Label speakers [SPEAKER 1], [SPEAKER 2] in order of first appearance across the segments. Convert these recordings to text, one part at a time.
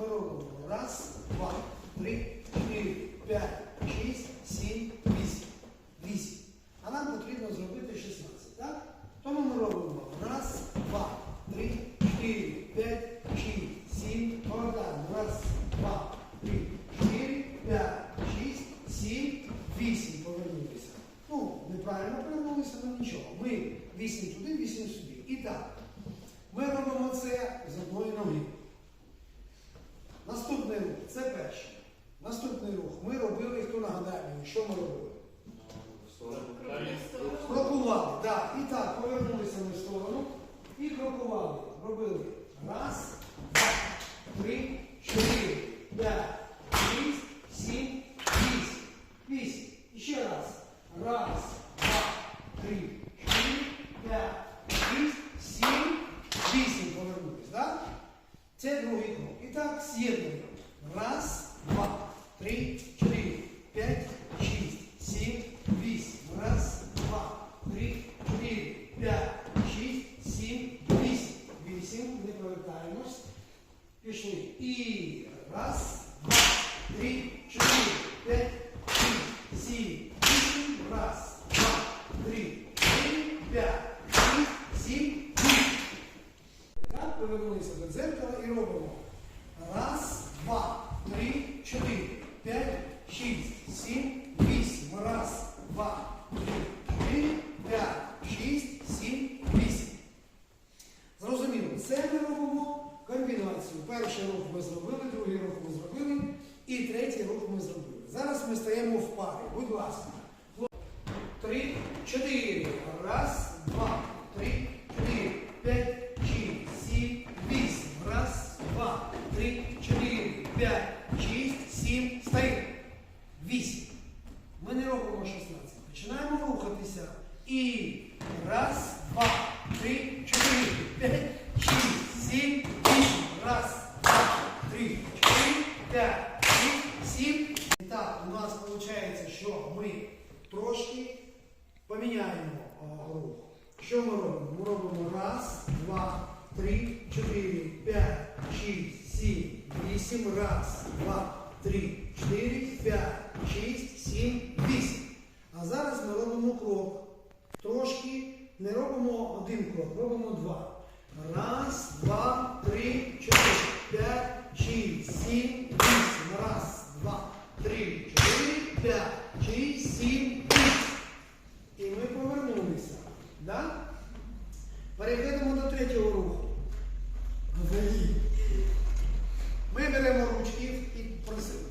[SPEAKER 1] Робимо раз, два, три, чотири, п'ять, шість, сім, вісім. Вісім. А нам потрібно зробити 16, так? Тому ми робимо раз, два, три, чотири, п'ять, шість, сім, повертаємо. Раз, два, три, чотири, п'ять, шість, сім, вісім. Повернулися. Ну, неправильно повернулися, але нічого. Ми вісім туди, вісім сюди. І так, ми робимо це з одної ноги. Наступний рух це перший. Наступний рух. Ми робили, хто нагадає мені, що ми робили? Крокували, так. І так, повернулися ми в сторону і крокували. Робили. Раз, два, три, чотири, п'ять, шість, сім, вісім. Вісім. І ще раз. Раз, два, три, чотири, п'ять, шість, сім, вісім. Повернулись, так? Це другий крок. І так, з'єднуємо. Раз, два, три, чотири, п'ять, шість, сім, вісім. Раз, два, три, чотири, п'ять, шість, сім, вісім. Вісім. Не повертаємось. Пішли. І раз, два, три, чотири, п'ять, шість, сім, вісім. Раз, два, три, чотири, п'ять, шість, сім, вісім. Так, повернулися до дзеркала і робимо. Раз, два, три, чотири, п'ять, шість, сім, вісім. Раз, два, три, чотири, п'ять, шість, сім, вісім. Зрозуміло, це ми робимо комбінацію. Перший рух ми зробили, другий рух ми зробили і третій рух ми зробили. Зараз ми стаємо в парі. Будь ласка. Три, чотири. Раз, два, три, чотири, п'ять, шість, сім, вісім. Раз, два, три, чотири, п'ять, шість, сім. Стоїмо. Вісім. Ми не робимо 16. Починаємо рухатися. І раз, два, три, чотири, п'ять, шість, сім, вісім. Раз, два, три, чотири, п'ять, шість, сім. І так, у нас виходить, що ми трошки поміняємо а, рух. Що ми робимо? Ми робимо раз, два, три, чотири, п'ять, шість, сім, вісім. Раз, два, три, чотири, п'ять, шість, сім, вісім. А зараз ми робимо крок. Трошки не робимо один крок, робимо два. Раз, два, три, чотири, п'ять, шість, сім, вісім. Раз, два, три, чотири, п'ять, шість, сім, вісім. І ми повернулися. Да? Перейдемо до третього руху. Взагалі. Ми беремо ручки і працюємо.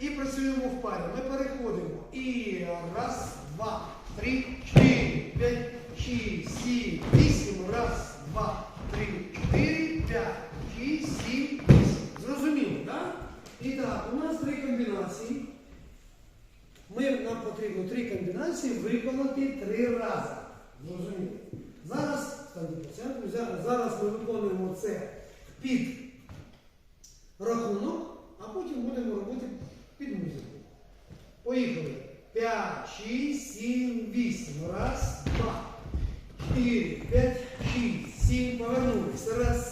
[SPEAKER 1] І працюємо в парі. Ми переходимо. І раз, два, три, чотири, п'ять, шість, сім, вісім. Раз, два, три, чотири, п'ять, шість, сім, вісім. Зрозуміло, так? І так, у нас три комбінації. Ми, нам потрібно три комбінації виконати три рази. Зрозуміло. Зараз, зараз ми виконуємо це під рахунок, а потім будемо робити під музику. Поїхали. 5, 6, 7, 8. Раз, два, 4, 5, 6, 7. Повернулись. Раз,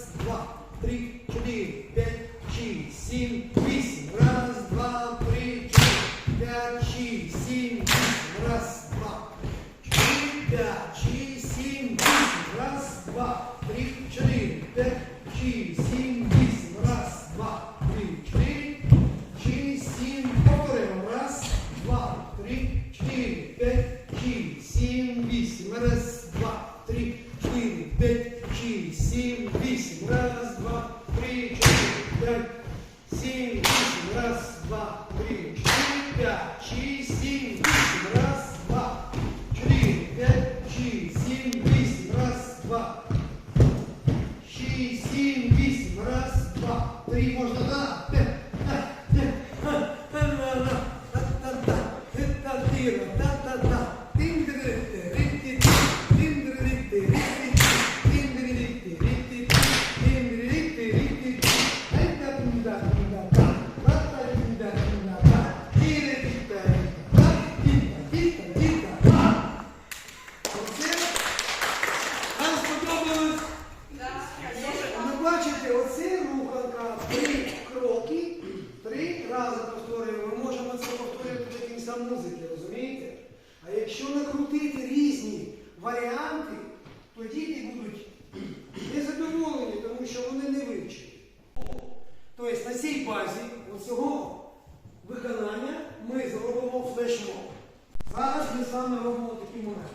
[SPEAKER 1] саме робимо такий момент.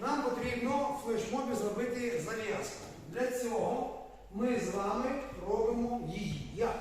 [SPEAKER 1] Нам потрібно в флешмобі зробити зав'язку. Для цього ми з вами робимо її. Як?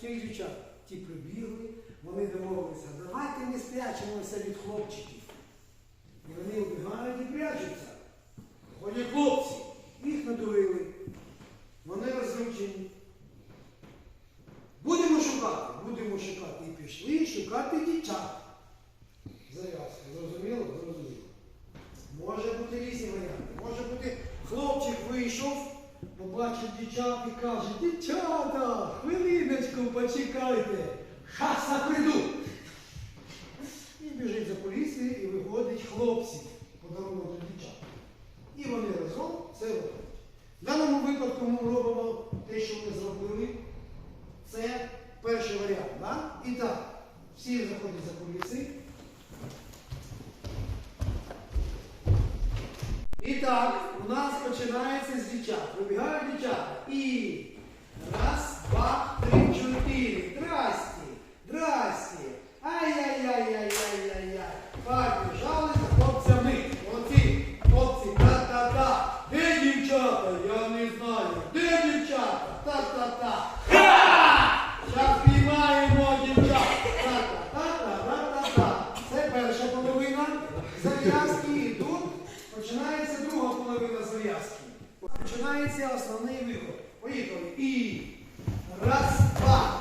[SPEAKER 1] цих. Ті прибігли, вони домовилися, давайте не спрячемося від хлопчиків. І вони убігають і прячуться. Вони хлопці, їх надурили. Вони розручені. Будемо шукати, будемо шукати. І пішли шукати дівчат. Зав'язка. Зрозуміло? Зрозуміло. Може бути різні варіанти. Може бути хлопчик вийшов побачив дівчат і каже, дівчата, хвилиночку, почекайте, хаса прийду. І біжить за поліцією і виходить хлопці, подарунок до дівчат. І вони разом це роблять. готові до зв'язки. Починається основний виход. Поїхали. І раз, два.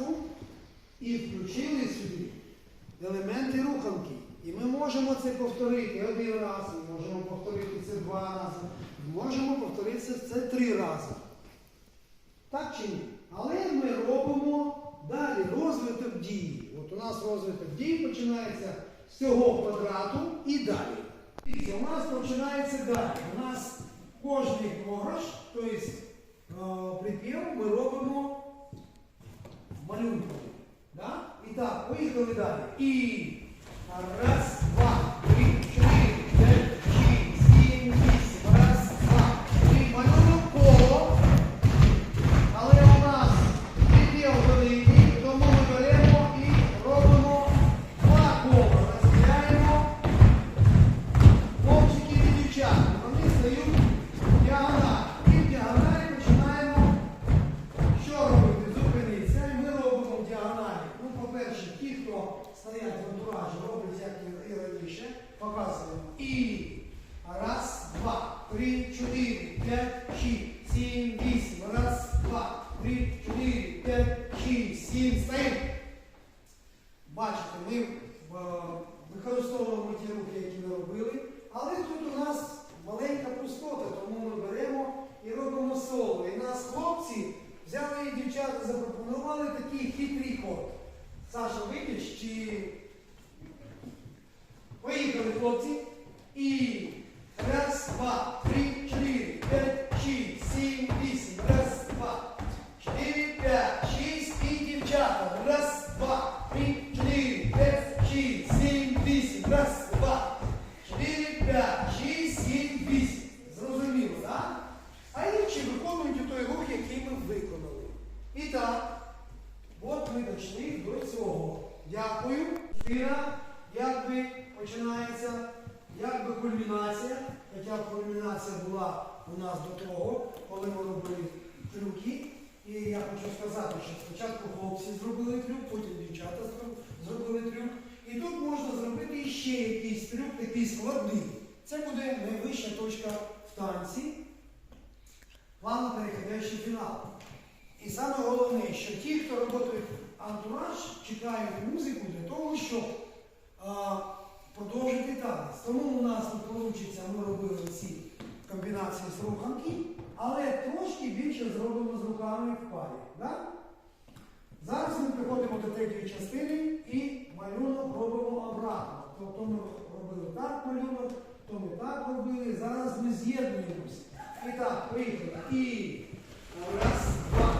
[SPEAKER 1] казку і включили сюди елементи руханки. І ми можемо це повторити один раз, ми можемо повторити це два рази, ми можемо повторити це три рази. Так чи ні? Але ми робимо далі розвиток дії. От у нас розвиток дії починається з цього квадрату і далі. Дивіться, у нас починається далі. У нас кожний корж, тобто е, припів, ми робимо. Маріуполі. Да? І так, поїхали далі. І раз, два, три, чотири. Хоча кульмінація була у нас до того, коли ми робили трюки. І я хочу сказати, що спочатку хлопці зробили трюк, потім дівчата зробили трюк. І тут можна зробити ще якийсь трюк, такий складний. Це буде найвища точка в танці, плавно переходящий фінал. І саме головне, що ті, хто роботи антураж, чекають музику для того, щоб продовжити танець. Тому у нас тут вийде, ми робили ці комбінації з руханки, але трошки більше зробимо з руками в парі. Да? Зараз ми приходимо до третьої частини і малюнок робимо обратно. Тобто ми робили так малюнок, то ми так робили. Зараз ми з'єднуємося. І так, приїхали. І раз, два,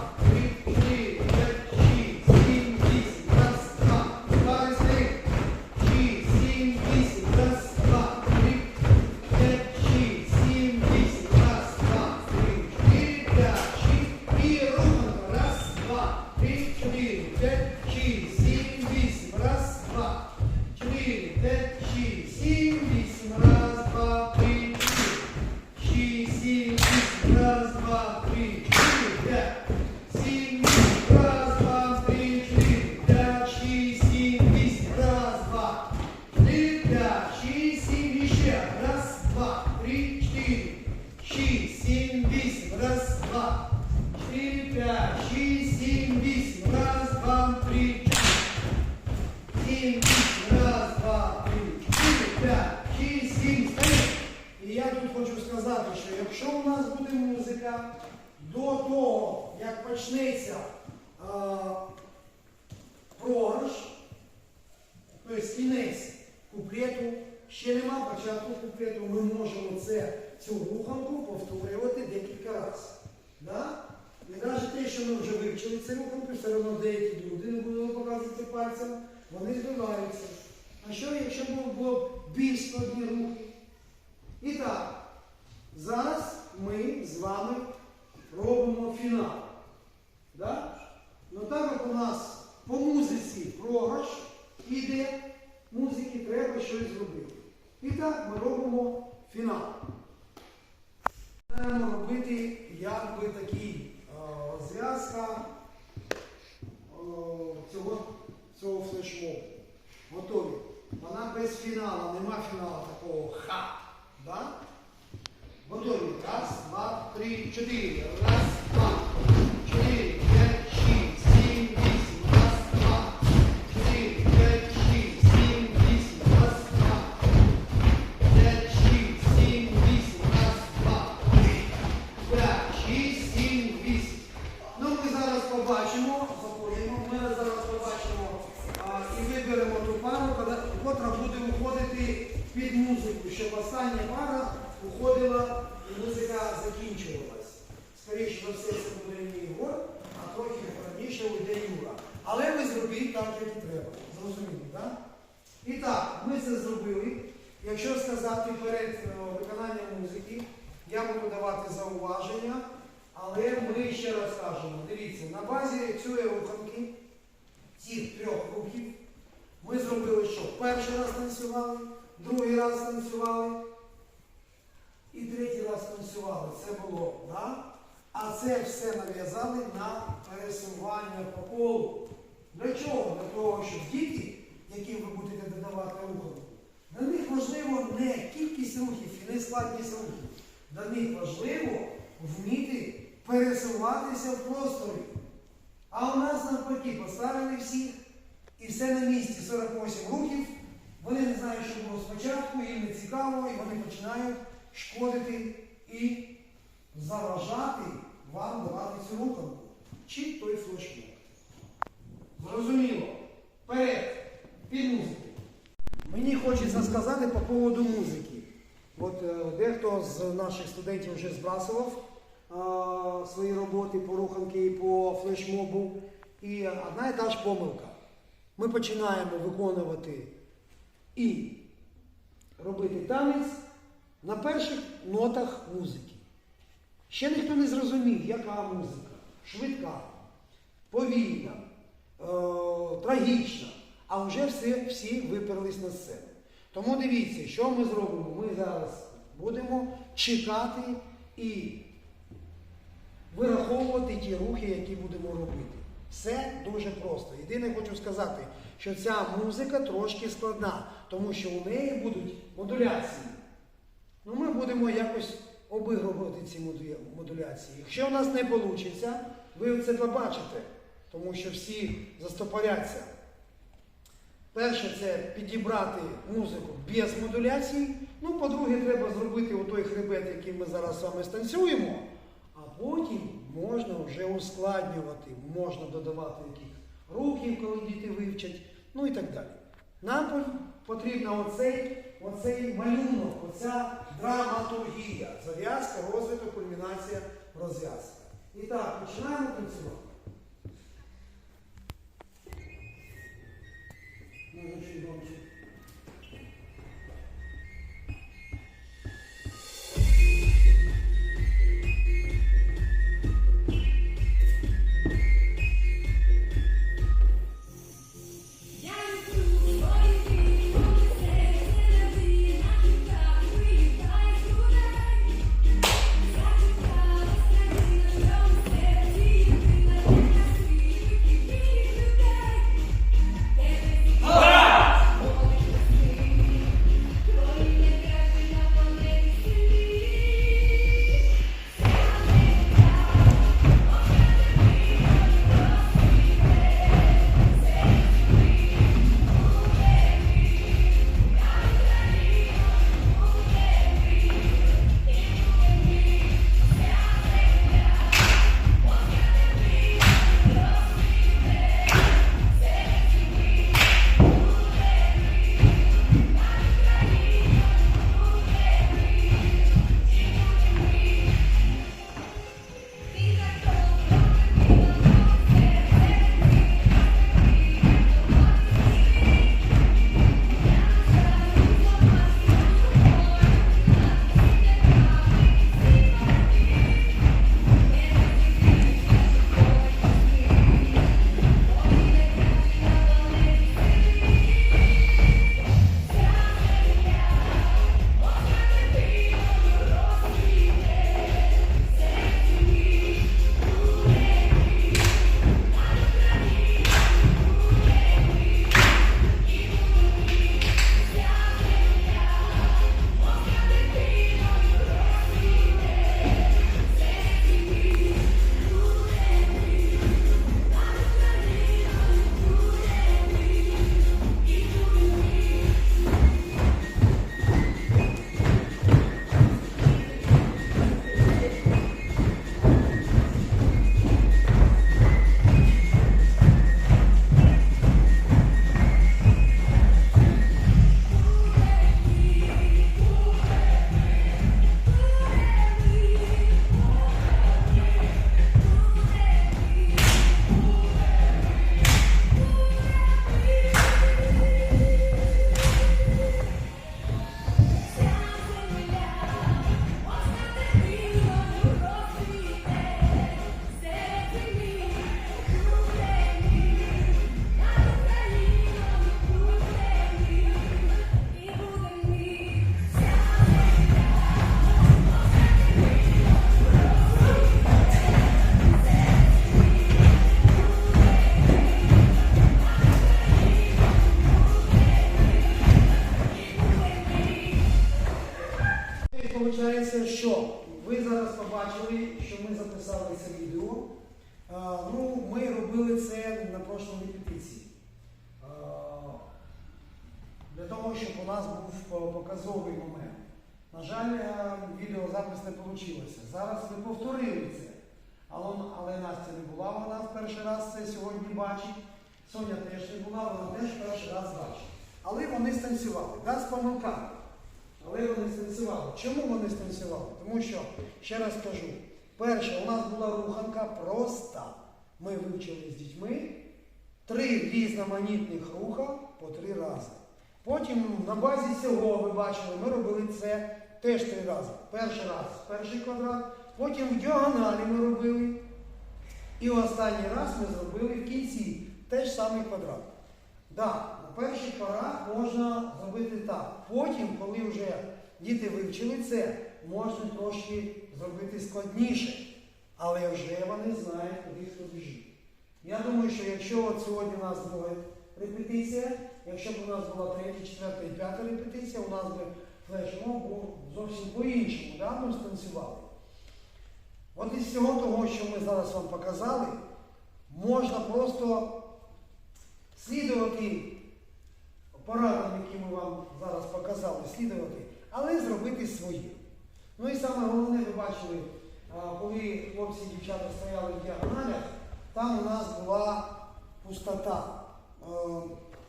[SPEAKER 1] одно деякі люди не будемо показувати пальцем, вони збиваються. А що, якщо було більш складні рухи? І так, зараз ми з вами робимо фінал. Да? Ну так як у нас по музиці програш іде, музики треба щось зробити. І так ми робимо фінал. Маємо робити якби такий е, розв'язка е, цього, цього флешмобу. Готові. Вона без фіналу, нема фіналу такого ха. Да? Готові. Раз, два, три, чотири. Раз, два, давати зауваження, але ми ще раз кажемо, дивіться, на базі цієї руханки, цих трьох рухів, ми зробили що? Перший раз танцювали, другий раз танцювали і третій раз танцювали. Це було, да? А це все нав'язали на пересування по колу. Для чого? Для того, щоб діти, яким ви будете додавати руханку, для них важливо не кількість рухів і не складність рухів. Для них важливо вміти пересуватися в просторі. А у нас навпаки поставили всіх і все на місці 48 рухів. Вони не знають, що було спочатку, їм не цікаво, і вони починають шкодити і заважати вам давати цю руханку. Чи той флешмоб. Зрозуміло. Вперед. Під музику. Мені хочеться сказати по поводу музики. От е, дехто з наших студентів вже збрасував а, свої роботи по руханки і по флешмобу. І одна і та ж помилка. Ми починаємо виконувати і робити танець на перших нотах музики. Ще ніхто не зрозумів, яка музика. Швидка, повільна, е, трагічна. А вже всі, всі виперлись на сцену. Тому дивіться, що ми зробимо. Ми зараз будемо чекати і вираховувати ті рухи, які будемо робити. Все дуже просто. Єдине хочу сказати,
[SPEAKER 2] що ця музика трошки складна, тому що у неї будуть модуляції. Ну, ми будемо якось обігрувати ці модуляції. Якщо у нас не вийде, ви це побачите, тому що всі застопоряться. Перше, це підібрати музику без модуляцій. Ну, по-друге, треба зробити той хребет, який ми зараз з вами станцюємо, а потім можна вже ускладнювати, можна додавати яких рухів, коли діти вивчать, ну і так далі. Нам по- потрібно оцей, оцей малюнок, оця драматургія, зав'язка, розвиток, кульмінація, розв'язка. І так, починаємо танцювати. Niech się włączy. Для того, щоб у нас був е, показовий момент. На жаль, е, відеозапис не вийшло. Зараз ми повторили це. Але, але Настя не була, вона в перший раз це сьогодні бачить. Соня теж не була, вона теж перший раз бачить. Але вони станцювали. Да, з помилками. Але вони станцювали. Чому вони станцювали? Тому що, ще раз кажу, перше, у нас була руханка проста. Ми вивчили з дітьми три різноманітних руха по три рази. Потім на базі цього, ви бачили, ми робили це теж три рази. Перший раз перший квадрат, потім в діагоналі ми робили. І останній раз ми зробили в кінці теж самий квадрат. Да, на перших порах можна зробити так. Потім, коли вже діти вивчили це, можна трошки зробити складніше. Але вже вони знають, куди хто біжить. Я думаю, що якщо от сьогодні у нас буде
[SPEAKER 1] репетиція. Якщо б у нас була третя, четверта і п'ята репетиція, у нас би флешмоб був зовсім по-іншому, да? ми станцювали. От із всього того, що ми зараз вам показали, можна просто слідувати порадам, які ми вам зараз показали, слідувати, але зробити своє. Ну і саме головне, ви бачили, коли хлопці і дівчата стояли в діагоналях, там у нас була пустота.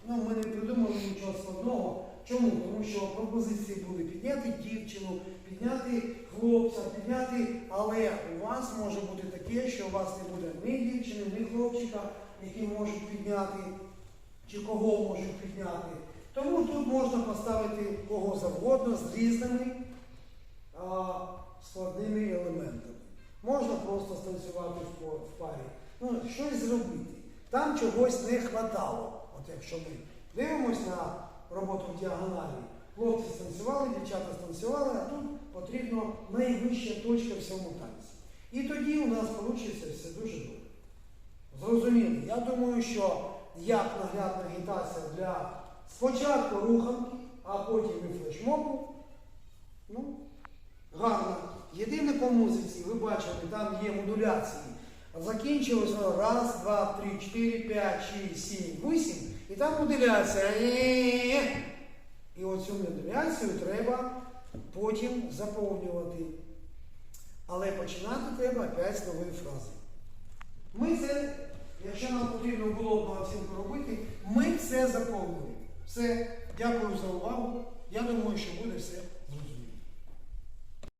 [SPEAKER 1] Ну, ми не придумали нічого складного. Чому? Тому що пропозиції були підняти дівчину, підняти хлопця, підняти, але у вас може бути таке, що у вас не буде ні дівчини, ні хлопчика, які можуть підняти, чи кого можуть підняти. Тому тут можна поставити кого завгодно з різними а, складними елементами. Можна просто станцювати в парі. Ну, щось зробити. Там чогось не хватало. От якщо ми дивимося на роботу в діагоналі, хлопці станцювали, дівчата станцювали, а тут потрібно найвища точка в цьому танці. І тоді у нас вийде все дуже добре. Зрозуміло. Я думаю, що як наглядна агітація для спочатку руханки, а потім і флешмобу, ну, гарно. Єдине по музиці, ви бачите, там є модуляції. Закінчилось раз, два, три, чотири, п'ять, шість, сім, вісім. І там модуляція. І оцю модуляцію треба потім заповнювати. Але починати треба опять з нової фрази. Ми це, якщо нам потрібно було б оцінку робити, ми це заповнили. Все, дякую за увагу. Я думаю, що буде все